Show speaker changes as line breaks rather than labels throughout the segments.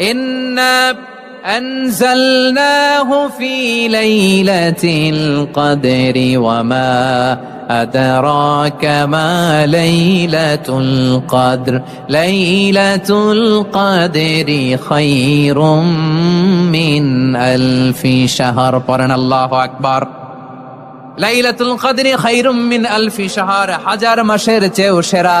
ইন্না أنزلناه في ليلة القدر وما أدراك ما ليلة القدر ليلة القدر خير من ألف شهر قرن الله أكبر লাইলাতুল কদরি খাইরুম মিন আলফি শাহর হাজার মাসের চেয়েও সেরা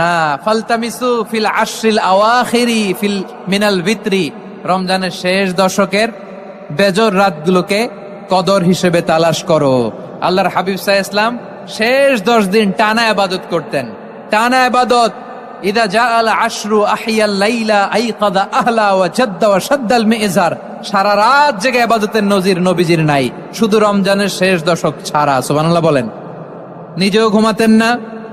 না, ফালতামিসু ফিল আশ্রিল আওয়াখিরি ফিল মিনাল ভিত্রি রমজানের শেষ দশকের বেজর রাতগুলোকে কদর হিসেবে তালাশ করো। আল্লাহর হাবিব সাহ ইসলাম শেষ দশ দিন টানা আবাদত করতেন। টানা আবাদত ইদা জা আল রাত জেগে নজির নবীজির নাই। শুধু রমজানের শেষ দশক ছাড়া, সুবহানাল্লাহ বলেন। নিজেও ঘুমাতেন না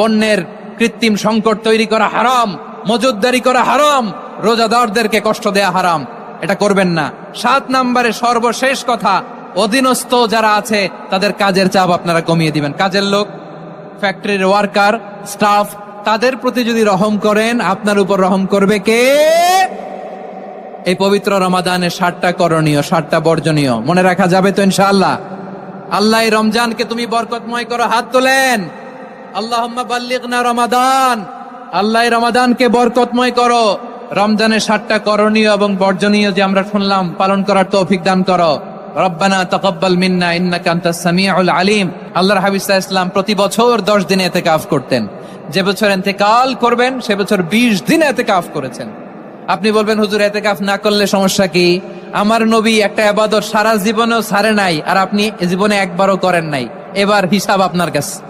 পণ্যের কৃত্রিম সংকট তৈরি করা হারাম মজুদদারি করা হারাম, রোজাদারদেরকে কষ্ট দেয়া হারাম। এটা করবেন না। সাত নম্বরে সর্বশেষ কথা, অধীনস্থ যারা আছে, তাদের কাজের চাপ আপনারা কমিয়ে দিবেন। কাজের লোক, ফ্যাক্টরির ওয়ার্কার, স্টাফ, তাদের প্রতি যদি রহম করেন, আপনার উপর রহম করবে কে? এই পবিত্র রমাদানে ষাটটা করণীয় ষাটটা বর্জনীয়। মনে রাখা যাবে তো ইনশাআল্লাহ। আল্লাহ রমজানকে তুমি বরকতময় করো, হাত তোলেন। আল্লাহ বাল্লিগনা রমাদান। আল্লাহ রমাদানকে বরকতময় করো। রমজানে ষাটটা করণীয় এবং বর্জনীয় যে আমরা শুনলাম, পালন করার তৌফিক দান করো। রব্বানা তকব্বাল মিন্না, ইন্নাকা আনতাস সামিউল আলিম। আল্লাহর আলাইহি সাল্লাম প্রতি বছর 10 দিনে ইতিকাফ করতেন। যে বছর ইন্তেকাল করবেন, সে বছর 20 দিনে ইতিকাফ করেছেন। আপনি বলবেন, হুজুর, এতেকাফ না করলে সমস্যা কি? আমার নবী একটা আবাদত সারা জীবনেও ছাড়ে নাই, আর আপনি জীবনে একবারও করেন নাই। এবার হিসাব আপনার কাছে।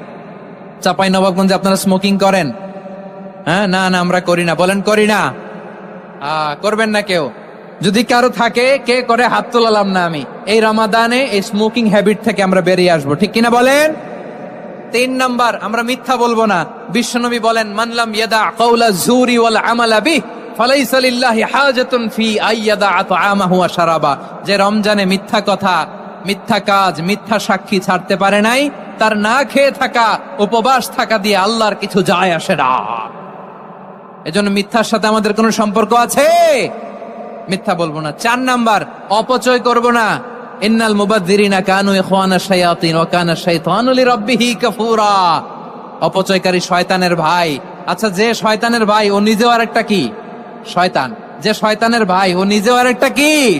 চাপাই নবাবগঞ্জে আপনারা স্মোকিং করেন? হ্যাঁ? না না, আমরা করি না। বলেন, করি না। করবেন না কেউ। যদি কারও থাকে, কে করে হাত তোলালাম না আমি। এই রমাদানে এই স্মোকিং হ্যাবিট থেকে আমরা বেরিয়ে আসব। ঠিক কিনা বলেন? তিন নাম্বার, আমরা মিথ্যা বলব না। বিশ্বনবী বলেন মানলাম ইয়াদা কওলা জুরি ওয়াল আমালা বিহ, ফালাইসা লিল্লাহি হাজাতুন ফি আইয়াদা আতআমাহু ওয়া শারাবা। যে রমজানে মিথ্যা কথা মিথ্যা কাজ, মিথ্যা সাক্ষী ছাড়তে পারে নাই। তার না খেয়ে থাকা, উপবাস থাকা দিয়ে আল্লাহর কিছু যায় আসে না। এজন্য মিথ্যার সাথে আমাদের কোনো সম্পর্ক আছে? মিথ্যা বলব না। চার নাম্বার, অপচয় করব না। ইন্নাল মুবাদ্দিরিনা কানু ইখওয়ানা শায়াতিন ওয়া কানা শাইতানু লিরাব্বিহি কাফুরা। অপচয়কারী শয়তানের ভাই। আচ্ছা যে শয়তানের ভাই, ও নিজেও আরেকটা কি? শয়তান। যে শয়তানের ভাই, ও নিজেও আরেকটা কি?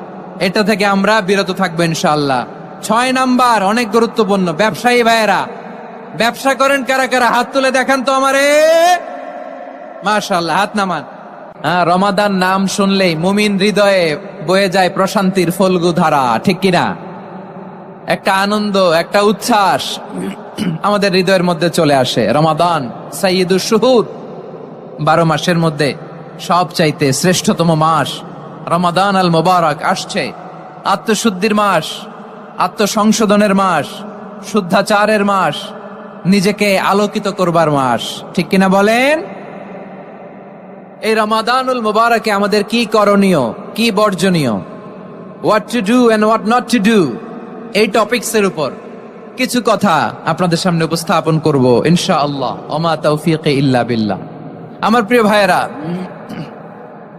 এটা থেকে আমরা বিরত থাকব ইনশাআল্লাহ। ছয় নাম্বার, অনেক গুরুত্বপূর্ণ। ব্যবসায়ী ভাইয়েরা, ব্যবসা করেন কারা কারা? হাত তুলে দেখান তো আমারে। মাশাল্লাহ হাত নামান। হ্যাঁ রমাদান নাম শুনলেই মুমিন হৃদয়ে বয়ে যায় প্রশান্তির ফলগু ধারা, ঠিক কিনা? একটা আনন্দ, একটা উচ্ছ্বাস আমাদের হৃদয়ের মধ্যে চলে আসে। রমাদান সাইয়দুর শুহুর বারো মাসের মধ্যে সব চাইতে শ্রেষ্ঠতম মাস। রমাদান আল মোবারক আসছে। আত্মশুদ্ধির মাস, আত্মসংশোধনের মাস, শুদ্ধাচারের মাস, নিজেকে আলোকিত করবার মাস। ঠিক কিনা বলেন? এই রমাদানুল মুবারকে আমাদের কি করণীয়, কি বর্জনীয়? What to do and what not to do এই টপিকস এর উপর। কিছু কথা আপনাদের সামনে উপস্থাপন করব ইনশা আল্লাহ তৌফিক ইল্লা বিল্লাহ। আমার প্রিয় ভাইয়েরা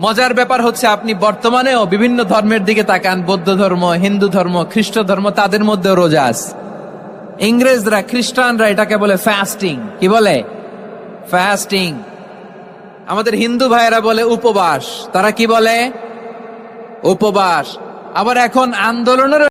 মজার ব্যাপার হচ্ছে আপনি বর্তমানেও বিভিন্ন ধর্মের দিকে তাকান, বৌদ্ধ ধর্ম, হিন্দু ধর্ম, খ্রিস্ট ধর্ম, তাদের মধ্যে রোজা ইংরেজরা, খ্রিস্টানরা এটাকে বলে ফ্যাস্টিং কি বলে? ফ্যাস্টিং আমাদের হিন্দু ভাইয়েরা বলে উপবাস। তারা কি বলে? উপবাস। আবার এখন আন্দোলনের